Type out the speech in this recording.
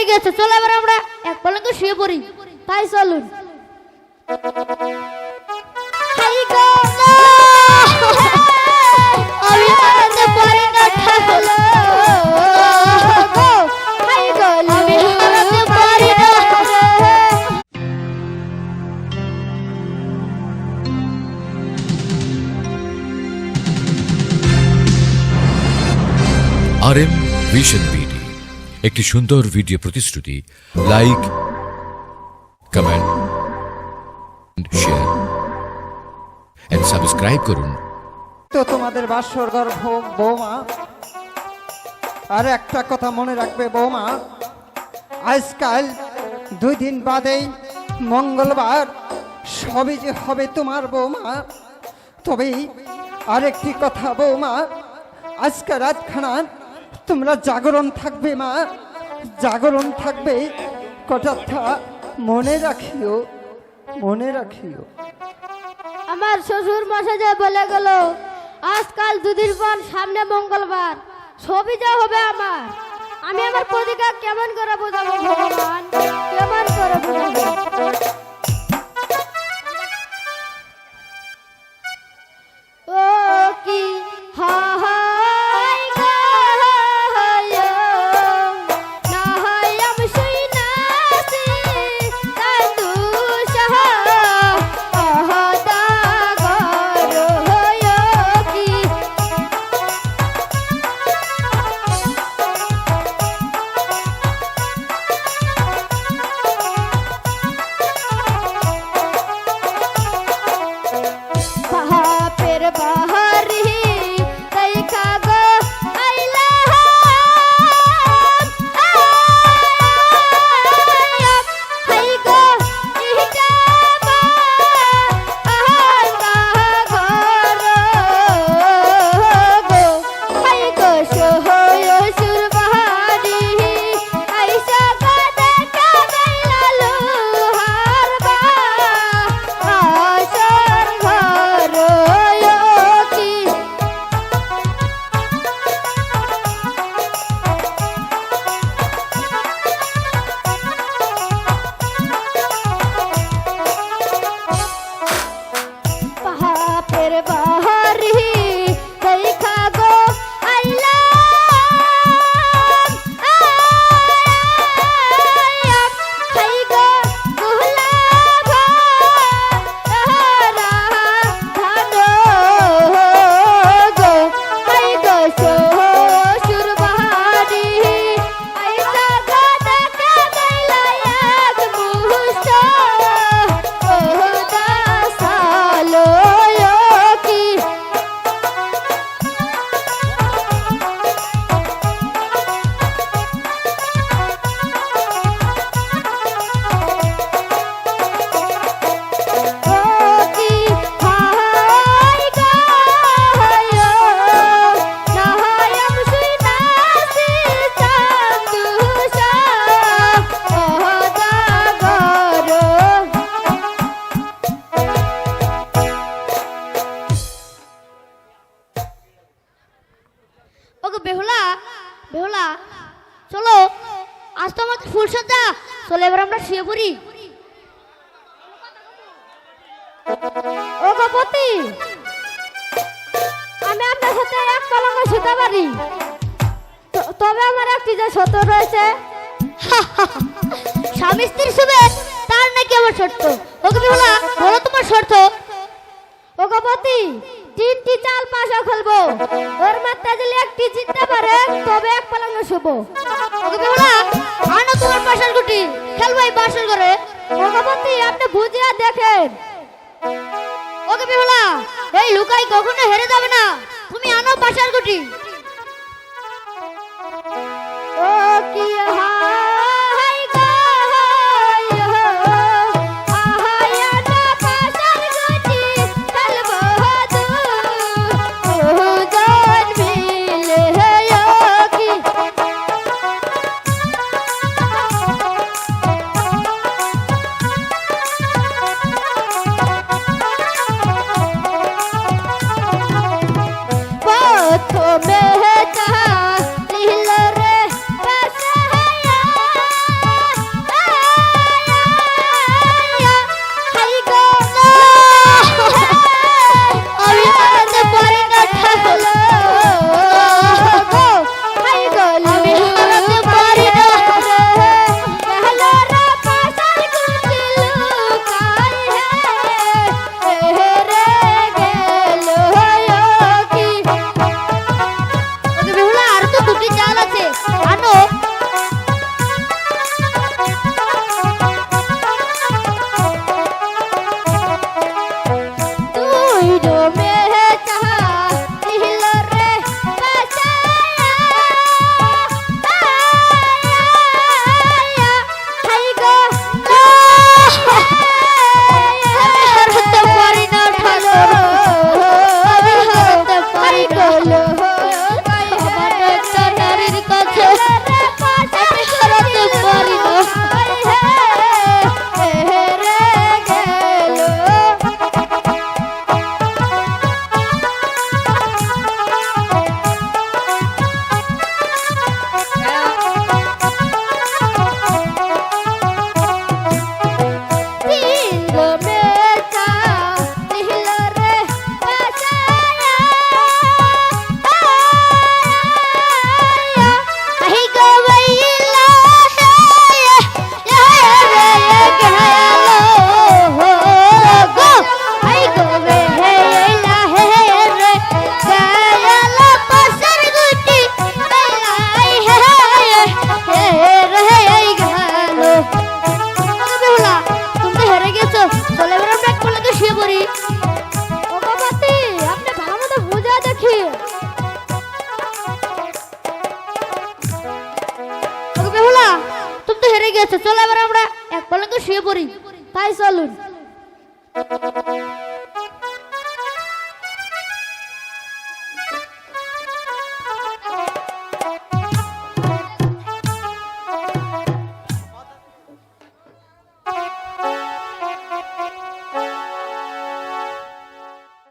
হয়ে গেছে, চলো এবার আমরা এক পলকে শুয়ে পড়ি। তাই চলুন। আর এম ভিশন বিডি একটি সুন্দর ভিডিও প্রতিশ্রুতি like comment share and subscribe করুন। তো তোমাদের বাসর গর্ভ, বৌমা। আর একটা কথা মনে রাখবে, বৌমা। আজকাল দুই দিন বাদেই মঙ্গলবার, সবই যে হবে তোমার, বৌমা। তবে আরেকটি কথা, বৌমা। আজকে রাতখানা তোমরা জাগরণ থাকবে মা। জাগরণ থাকবে। কথাটা মনে রাখিও মনে রাখিও। আমার শ্বশুর মশাই যে বলে গেল, আজকাল দুদিন পর সামনে মঙ্গলবার, ছবি যা হবে আমার। আমি আমার পদিকা কেমন করে বোঝাবো ভগবান? কেমন করে বোঝাবো? Bye. ওগো বেহুলা বেহুলা, চলো, আজ তো আমাদের ফুল সজ্জা, চলো এবার আমরা শুয়ে পড়ি। ওগো পতি, আমি আপনার সাথে এক কলঙ্ক শুতে পারি। তবে আমার একটি যে শর্ত রয়েছে। স্বামী স্ত্রীর শুবে তার নাকি আমার শর্ত ওকে বেহুলা, বলো তোমার শর্ত ওগো পতি, তিনটি চাল পাশা খুলবো। ওর মাত্রা দিলে একটি জিততে পারে তবে এক পালঙ্গ শুভ ওকে বেহুলা আনো তোমার পাশার গুটি? খেলব এই বাসর করে ওগো পতি আপনি বুঝিয়া দেখেন। ওকে বেহুলা এই লুকাই কখনো হেরে যাবে না। তুমি আনো পাশার গুটি। ও, কি চলো এবার আমরা এক পালঙ্কে শুয়ে পড়ি। তাই চলুন।